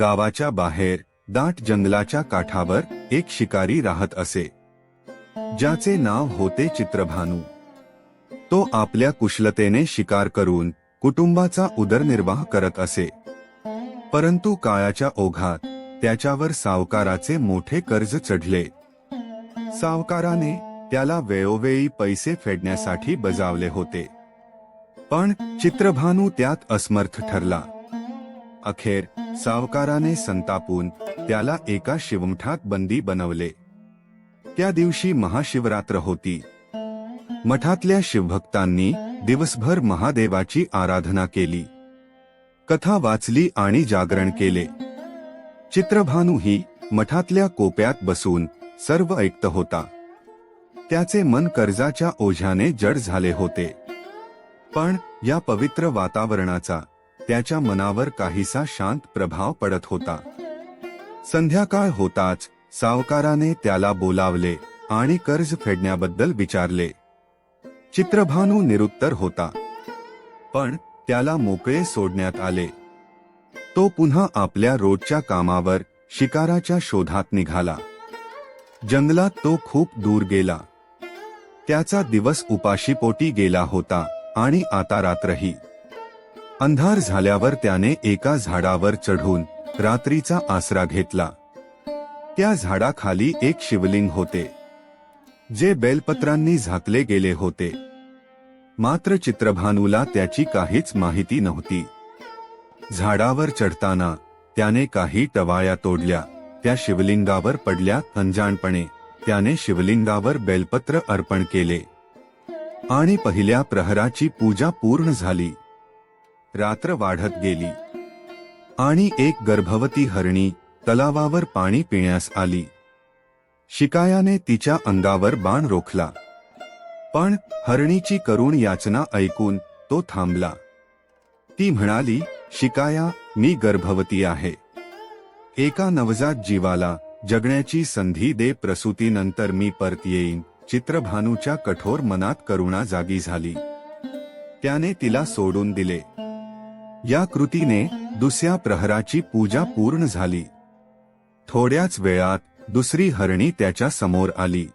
गावाच्या बाहेर दाट जंगलाच्या काठावर एक शिकारी राहत असे. ज्याचे नाव होते चित्रभानू. तो आपल्या कुशलतेने शिकार करून कुटुंबाचा उदरनिर्वाह करत असे. परंतु काळाच्या ओघात त्याच्यावर सावकाराचे मोठे कर्ज चढले. सावकाराने त्याला वेळोवेळी पैसे फेडण्यासाठी बजावले होते. पण चित्रभानू त्यात असमर्थ ठरला. अखेर सावकाराने संतापून त्याला एका शिवमठात बंदी बनवले. त्या दिवशी महाशिवरात्र होती. मठातल्या शिवभक्तांनी दिवसभर महादेवाची आराधना केली. कथा वाचली आणि जागरण केले. चित्रभानूही मठातल्या कोप्यात बसून सर्व ऐकत होता. त्याचे मन कर्जाच्या ओझ्याने जड झाले होते. पण या पवित्र वातावरणाचा त्याच्या मनावर काहीसा शांत प्रभाव पडत होता. संध्याकाळ होताच सावकाराने त्याला बोलावले आणि कर्ज फेडण्याबद्दल विचारले. चित्रभानू निरुत्तर होता. पण त्याला मोकळे सोडण्यात आले. तो पुन्हा आपल्या रोजच्या कामावर शिकाराच्या शोधात निघाला. जंगलात तो खूप दूर गेला. त्याचा दिवस उपाशीपोटी गेला होता आणि आता रात्रही. अंधार झाल्यावर त्याने एका झाडावर चढून रात्रीचा आसरा घेतला. त्या झाडाखाली एक शिवलिंग होते जे बेलपत्रांनी झाकले गेले होते. मात्र चित्रभानूला त्याची काहीच माहिती नव्हती. झाडावर चढताना त्याने काही टवाळ्या तोडल्या त्या शिवलिंगावर पडल्या अंजाणपणे त्याने शिवलिंगावर बेलपत्र अर्पण केले. आणि पहिल्या प्रहराची पूजा पूर्ण झाली. रात्र वाढत गेली. आणि एक गर्भवती हरणी तलावावर पाणी पिण्यास आली. शिकायाने तिच्या अंगावर बाण रोखला. पण हरणीची करुण याचना ऐकून तो थांबला. ती म्हणाली शिकाया मी गर्भवती आहे. एका नवजात जीवाला जगण्याची संधी दे प्रसूतीनंतर मी परत येईन. चित्रभानूच्या कठोर मनात करुणा जागी झाली. त्याने तिला सोडून दिले. या कृतीने दुसऱ्या प्रहराची पूजा पूर्ण झाली. थोड्याच वेळात दुसरी हरणी त्याच्यासमोर आली.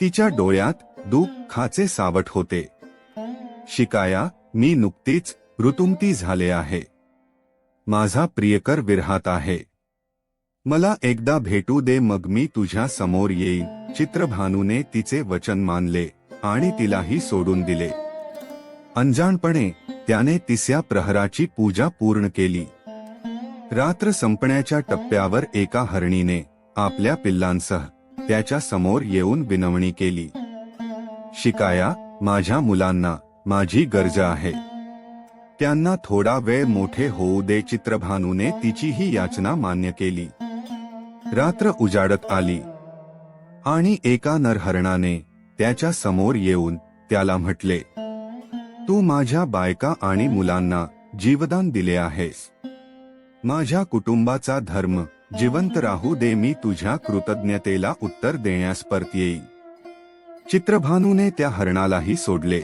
तिच्या डोळ्यात दुःखाचे सावट होते. शिकाया मी नुकतीच ऋतुमती झाले आहे. माझा प्रियकर विरहात आहे. मला एकदा भेटू दे मग मी तुझ्या समोर येईन चित्रभानूने तिचे वचन मानले आणि तिलाही सोडून दिले. अंजाणपणे त्याने तिसऱ्या प्रहराची पूजा पूर्ण केली. रात्र संपण्याच्या टप्प्यावर एका हरणीने आपल्या पिल्लांसह त्याच्यासमोर येऊन विनवणी केली. शिकाया माझ्या मुलांना माझी गरज आहे. त्यांना थोडा वेळ मोठे होऊ दे चित्रभानूने तिची ही याचना मान्य केली. रात्र उजाडत आली. आणि एका नरहरणाने त्याच्यासमोर येऊन त्याला म्हटले तू माझ्या बायका आणि मुलांना जीवदान दिले आहेस माझ्या कुटुंबाचा धर्म जिवंत राहू दे मी तुझ्या कृतज्ञतेला उत्तर देण्यास परत येईल चित्रभानूने त्या हरणालाही सोडले.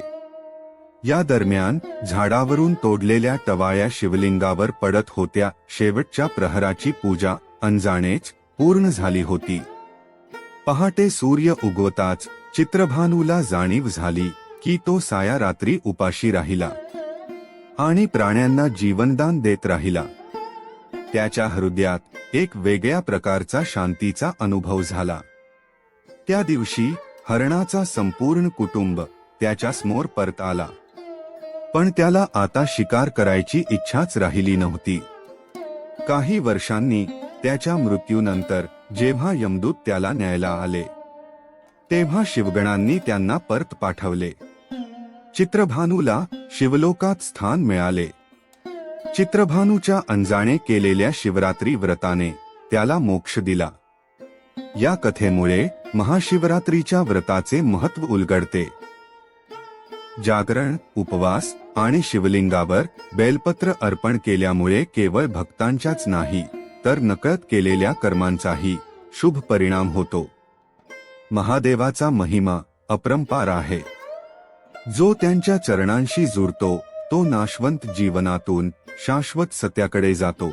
या दरम्यान झाडावरून तोडलेल्या टवाळ्या शिवलिंगावर पडत होत्या शेवटच्या प्रहराची पूजा अंजाणेच पूर्ण झाली होती. पहाटे सूर्य उगवताच चित्रभानूला जाणीव झाली की तो साया रात्री उपाशी राहिला. आणि प्राण्यांना जीवनदान देत राहिला. त्याच्या हृदयात एक वेगळ्या प्रकारचा शांतीचा अनुभव झाला. त्या दिवशी हरणाचा संपूर्ण कुटुंब त्याच्यासमोर परत आला. पण त्याला आता शिकार करायची इच्छाच राहिली नव्हती. काही वर्षांनी त्याच्या मृत्यूनंतर जेव्हा यमदूत त्याला न्यायला आले तेव्हा शिवगणांनी त्यांना परत पाठवले. चित्रभानूला शिवलोकात स्थान मिळाले. चित्रभानूच्या अंजाणे केलेल्या शिवरात्री व्रताने त्याला मोक्ष दिला. या कथेमुळे महाशिवरात्रीच्या व्रताचे महत्त्व उलगडते. जागरण उपवास आणि शिवलिंगावर बेलपत्र अर्पण केल्यामुळे केवळ भक्तांच्याच नाही तर नकळत केलेल्या कर्मांचाही शुभ परिणाम होतो. महादेवाचा महिमा अपरंपार आहे. जो त्यांच्या चरणांशी जुळतो तो नाशवंत जीवनातून शाश्वत सत्याकडे जातो.